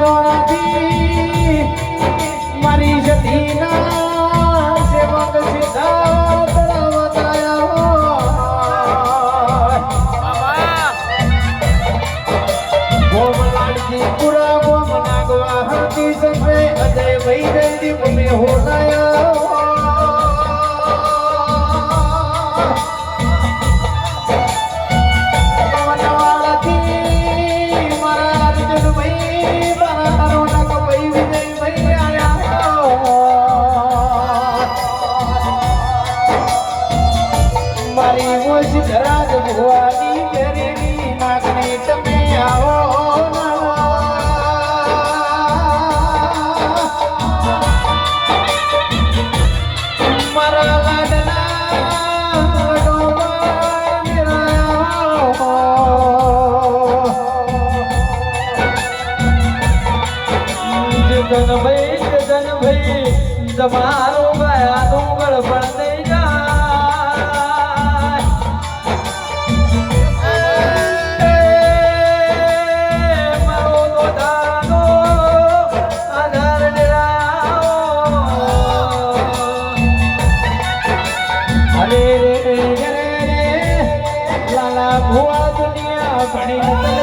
ரோட મારી ધરાજ ભુવાની કરેલી માગણી તમે આવો. મારા લાડના ડોબા જતનભાઈ તમારું ગયા ડુંગળ થઈ રે રે રે લાલા ભુવા દુનિયા ઘણી